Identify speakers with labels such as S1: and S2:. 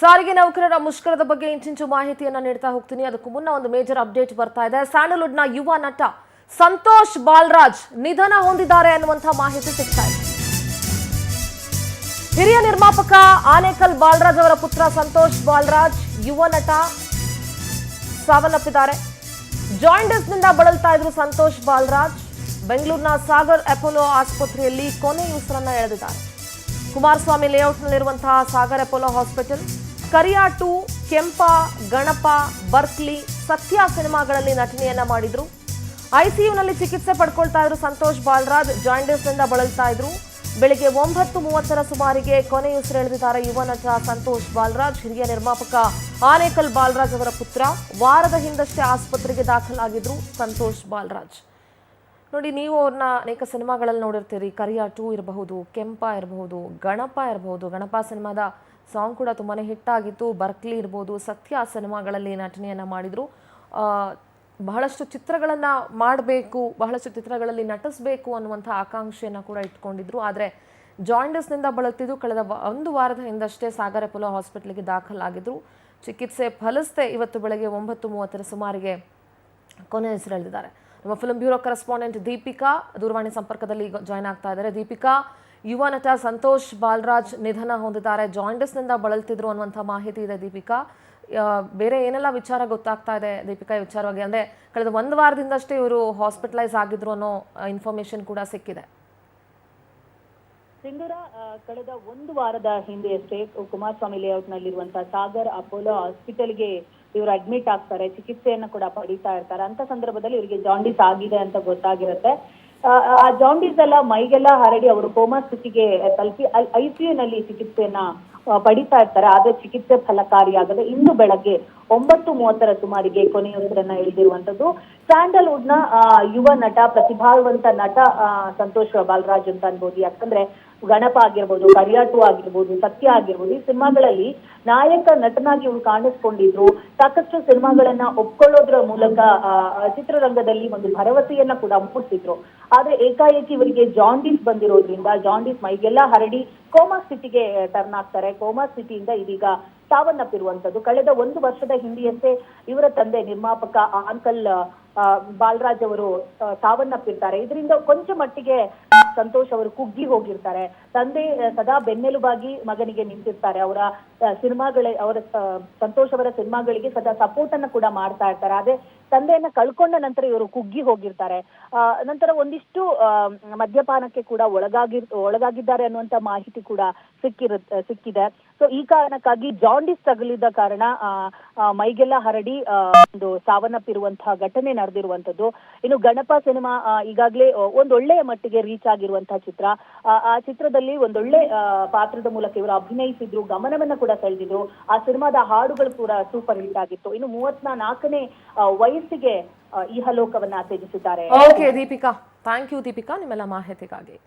S1: ಸಾರಿಗೆ ನೌಕರರ ಮುಷ್ಕರದ ಬಗ್ಗೆ ಇಂಚಿಂಚು ಮಾಹಿತಿಯನ್ನ ನೀಡ್ತಾ ಹೋಗ್ತೀನಿ. ಅದಕ್ಕೂ ಮುನ್ನ ಒಂದು ಮೇಜರ್ ಅಪ್ಡೇಟ್ ಬರ್ತಾ ಇದೆ. ಸ್ಯಾಂಡಲ್ವುಡ್ನ ಯುವ ನಟ ಸಂತೋಷ್ ಬಾಲ್ರಾಜ್ ನಿಧನ ಹೊಂದಿದ್ದಾರೆ ಅನ್ನುವಂತಹ ಮಾಹಿತಿ ಸಿಗ್ತಾ ಇದೆ. ಹಿರಿಯ ನಿರ್ಮಾಪಕ ಆನೇಕಲ್ ಬಾಲ್ರಾಜ್ ಅವರ ಪುತ್ರ ಸಂತೋಷ್ ಬಾಲ್ರಾಜ್ ಯುವ ನಟ ಸಾವನ್ನಪ್ಪಿದ್ದಾರೆ. ಜಾಯಿಂಡಸ್ನಿಂದ ಬಳಲ್ತಾ ಇದ್ರು ಸಂತೋಷ್ ಬಾಲ್ರಾಜ್ ಬೆಂಗಳೂರಿನ ಸಾಗರ್ ಅಪೋಲೋ ಆಸ್ಪತ್ರೆಯಲ್ಲಿ ಕೊನೆ ಉಸಿರನ್ನ ಎಳೆದಿದ್ದಾರೆ. ಕುಮಾರಸ್ವಾಮಿ ಲೇಔಟ್ನಲ್ಲಿರುವಂತಹ ಸಾಗರ್ ಅಪೋಲೋ ಹಾಸ್ಪಿಟಲ್ ಕರಿಯಾ ಟು ಕೆಂಪ, ಗಣಪ, ಬರ್ಕ್ಲಿ, ಸತ್ಯ ಸಿನಿಮಾಗಳಲ್ಲಿ ನಟನೆಯನ್ನ ಮಾಡಿದ್ರು. ಐಸಿಯುನಲ್ಲಿ ಚಿಕಿತ್ಸೆ ಪಡ್ಕೊಳ್ತಾ ಇದ್ರು ಸಂತೋಷ್ ಬಾಲರಾಜ್ ಜಾಯಿಂಡಸ್ನಿಂದ ಬಳಲ್ತಾ ಇದ್ರು. ಬೆಳಿಗ್ಗೆ ಒಂಬತ್ತು ಮೂವತ್ತರ ಸುಮಾರಿಗೆ ಕೊನೆಯುಸಿರೆಳೆದಿದ್ದಾರೆ ಯುವ ನಟ ಸಂತೋಷ್ ಬಾಲರಾಜ್, ಹಿರಿಯ ನಿರ್ಮಾಪಕ ಆನೇಕಲ್ ಬಾಲರಾಜ್ ಅವರ ಪುತ್ರ. ವಾರದ ಹಿಂದಷ್ಟೇ ಆಸ್ಪತ್ರೆಗೆ ದಾಖಲಾಗಿದ್ರು ಸಂತೋಷ್ ಬಾಲರಾಜ್. ನೋಡಿ, ನೀವು ಅವ್ರನ್ನ ಅನೇಕ ಸಿನಿಮಾಗಳಲ್ಲಿ ನೋಡಿರ್ತೀರಿ. ಕರಿಯ ಟೂ ಇರಬಹುದು, ಕೆಂಪ ಇರಬಹುದು, ಗಣಪ ಇರಬಹುದು. ಗಣಪ ಸಿನಿಮಾದ ಸಾಂಗ್ ಕೂಡ ತುಂಬಾ ಹಿಟ್ ಆಗಿತ್ತು. ಬರ್ಕ್ಲಿ ಇರ್ಬೋದು, ಸತ್ಯ ಸಿನಿಮಾಗಳಲ್ಲಿ ನಟನೆಯನ್ನು ಮಾಡಿದರು. ಬಹಳಷ್ಟು ಚಿತ್ರಗಳನ್ನು ಮಾಡಬೇಕು, ಬಹಳಷ್ಟು ಚಿತ್ರಗಳಲ್ಲಿ ನಟಿಸಬೇಕು ಅನ್ನುವಂಥ ಆಕಾಂಕ್ಷೆಯನ್ನು ಕೂಡ ಇಟ್ಕೊಂಡಿದ್ರು. ಆದರೆ ಜಾಯಿಂಡಸ್ನಿಂದ ಬಳಲ್ತಿದ್ದು ಕಳೆದ ಒಂದು ವಾರದ ಹಿಂದಷ್ಟೇ ಸಾಗರ ಪೊಲೋ ಹಾಸ್ಪಿಟ್ಲಿಗೆ ದಾಖಲಾಗಿದ್ರು. ಚಿಕಿತ್ಸೆ ಫಲಿಸದೆ ಇವತ್ತು ಬೆಳಗ್ಗೆ ಒಂಬತ್ತು ಮೂವತ್ತರ ಸುಮಾರಿಗೆ ಕೊನೆ ಹೆಸರೆಳೆದಿದ್ದಾರೆ ನಮ್ಮ ಫಿಲ್ಮ್ ಬ್ಯೂರೋ ಕರೆಸ್ಪಾಂಡೆಂಟ್ ದೀಪಿಕಾ ದೂರವಾಣಿ ಸಂಪರ್ಕದಲ್ಲಿ ಜಾಯ್ನ್ ಆಗ್ತಾ ಇದ್ದಾರೆ. ದೀಪಿಕಾ, ಯುವ ನಟ ಸಂತೋಷ್ ಬಾಲರಾಜ್ ನಿಧನ ಹೊಂದಿದ್ದಾರೆ. ಜಾಯಿಂಡಸ್ನಿಂದ ಬಳಲ್ತಿದ್ರು ಅನ್ನುವಂಥ ಮಾಹಿತಿ ಇದೆ ದೀಪಿಕಾ. ಬೇರೆ ಏನೆಲ್ಲ ವಿಚಾರ ಗೊತ್ತಾಗ್ತಾ ಇದೆ ದೀಪಿಕಾ ವಿಚಾರವಾಗಿ? ಅಂದರೆ, ಕಳೆದ ಒಂದು ವಾರದಿಂದಷ್ಟೇ ಇವರು ಹಾಸ್ಪಿಟಲೈಸ್ ಆಗಿದ್ರು ಅನ್ನೋ ಇನ್ಫಾರ್ಮೇಷನ್ ಕೂಡ ಸಿಕ್ಕಿದೆ.
S2: ಸಿಂಧೂರ ಕಳೆದ ಒಂದು ವಾರದ ಹಿಂದೆಯಷ್ಟೇ ಕುಮಾರಸ್ವಾಮಿ ಲೇಔಟ್ ನಲ್ಲಿರುವಂತಹ ಸಾಗರ್ ಅಪೋಲೋ ಹಾಸ್ಪಿಟಲ್ಗೆ ಇವರು ಅಡ್ಮಿಟ್ ಆಗ್ತಾರೆ ಚಿಕಿತ್ಸೆಯನ್ನ ಕೂಡ ಪಡಿತಾ ಇರ್ತಾರೆ. ಅಂತ ಸಂದರ್ಭದಲ್ಲಿ ಇವರಿಗೆ ಜಾಂಡೀಸ್ ಆಗಿದೆ ಅಂತ ಗೊತ್ತಾಗಿರುತ್ತೆ. ಆ, ಜಾಂಡೀಸ್ ಎಲ್ಲ ಮೈಗೆಲ್ಲ ಹರಡಿ ಅವರು ಕೋಮಾ ಸ್ಥಿತಿಗೆ ತಲುಪಿ ಐಸಿಯು ನಲ್ಲಿ ಚಿಕಿತ್ಸೆಯನ್ನ ಪಡಿತಾ ಇರ್ತಾರೆ. ಆದ್ರೆ ಚಿಕಿತ್ಸೆ ಫಲಕಾರಿಯಾಗದೆ ಇಂದು ಬೆಳಗ್ಗೆ ಒಂಬತ್ತು ಮೂವತ್ತರ ಸುಮಾರಿಗೆ ಕೊನೆಯುಸಿರನ್ನ ಎಳೆದಿರುವಂತದ್ದು ಸ್ಯಾಂಡಲ್ವುಡ್ನ ಯುವ ನಟ, ಪ್ರತಿಭಾವಂತ ನಟ ಸಂತೋಷ್ ಬಾಲರಾಜ್ ಅಂತ ಅನ್ಬೋದು. ಯಾಕಂದ್ರೆ ಗಣಪ ಆಗಿರ್ಬೋದು ಕರಿಯಾಟು ಆಗಿರ್ಬೋದು, ಸತ್ಯ ಆಗಿರ್ಬೋದು, ಈ ಸಿನಿಮಾಗಳಲ್ಲಿ ನಾಯಕ ನಟನಾಗಿ ಇವ್ರು ಕಾಣಿಸ್ಕೊಂಡಿದ್ರು. ಸಾಕಷ್ಟು ಸಿನಿಮಾಗಳನ್ನ ಒಪ್ಕೊಳ್ಳೋದ್ರ ಮೂಲಕ ಚಿತ್ರರಂಗದಲ್ಲಿ ಒಂದು ಭರವಸೆಯನ್ನ ಕೂಡ ಮುಟ್ಟಿದ್ರು ಆದ್ರೆ ಏಕಾಏಕಿ ಇವರಿಗೆ ಜಾಂಡಿಸ್ ಬಂದಿರೋದ್ರಿಂದ, ಜಾಂಡಿಸ್ ಮೈಗೆಲ್ಲ ಹರಡಿ ಕೋಮಾ ಸ್ಥಿತಿಗೆ ಟರ್ನ್ ಆಗ್ತಾರೆ. ಕೋಮಾ ಸ್ಥಿತಿಯಿಂದ ಇದೀಗ ಸಾವನ್ನಪ್ಪಿರುವಂತದ್ದು. ಕಳೆದ ಒಂದು ವರ್ಷದ ಹಿಂದೆಯಷ್ಟೇ ಇವರ ತಂದೆ ನಿರ್ಮಾಪಕ ಅಂಕಲ್ ಆ, ಬಾಲರಾಜ್ ಅವರು ಸಾವನ್ನಪ್ಪಿರ್ತಾರೆ. ಇದರಿಂದ ಕೊಂಚ ಮಟ್ಟಿಗೆ ಸಂತೋಷ್ ಅವರು ಕುಗ್ಗಿ ಹೋಗಿರ್ತಾರೆ. ತಂದೆ ಸದಾ ಬೆನ್ನೆಲುಬಾಗಿ ಮಗನಿಗೆ ನಿಂತಿರ್ತಾರೆ. ಅವರ ಸಿನಿಮಾಗಳೇ, ಅವರ ಸಂತೋಷ್ ಅವರ ಸಿನಿಮಾಗಳಿಗೆ ಸದಾ ಸಪೋರ್ಟ್ ಅನ್ನ ಕೂಡ ಮಾಡ್ತಾ ಇರ್ತಾರೆ. ಅದೇ ತಂದೆಯನ್ನ ಕಳ್ಕೊಂಡ ನಂತರ ಇವರು ಕುಗ್ಗಿ ಹೋಗಿರ್ತಾರೆ. ನಂತರ ಒಂದಿಷ್ಟು ಮದ್ಯಪಾನಕ್ಕೆ ಕೂಡ ಒಳಗಾಗಿ ಒಳಗಾಗಿದ್ದಾರೆ ಅನ್ನುವಂತ ಮಾಹಿತಿ ಕೂಡ ಸಿಕ್ಕಿರು ಸಿಕ್ಕಿದೆ. ಸೊ ಈ ಕಾರಣಕ್ಕಾಗಿ ಜಾಂಡಿಸ್ ತಗುಲಿದ ಕಾರಣ ಮೈಗೆಲ್ಲ ಹರಡಿ ಒಂದು ಸಾವನ್ನಪ್ಪಿರುವಂತಹ ಘಟನೆ ನಡೆದಿರುವಂತದ್ದು ಇನ್ನು ಗಣಪ ಸಿನಿಮಾ ಈಗಾಗಲೇ ಒಂದೊಳ್ಳೆಯ ಮಟ್ಟಿಗೆ ರೀಚ್ ಆಗಿರುವಂತಹ ಚಿತ್ರ. ಆ ಚಿತ್ರದಲ್ಲಿ ಒಂದೊಳ್ಳೆ ಪಾತ್ರದ ಮೂಲಕ ಇವರು ಅಭಿನಯಿಸಿದ್ರು, ಗಮನವನ್ನ ಕೂಡ ಸೆಳೆದಿದ್ರು. ಆ ಸಿನಿಮಾದ ಹಾಡುಗಳು ಕೂಡ ಸೂಪರ್ ಹಿಟ್ ಆಗಿತ್ತು. ಇನ್ನು ಮೂವತ್ತ್ ನಾಲ್ಕನೇ ವಯಸ್ಸಿಗೆ ಇಹಲೋಕವನ್ನ ತ್ಯಜಿಸಿದ್ದಾರೆ.
S1: Okay Deepika. Thank you Deepika, ನಿಮ್ಮೆಲ್ಲ ಮಾಹಿತಿಗಾಗಿ.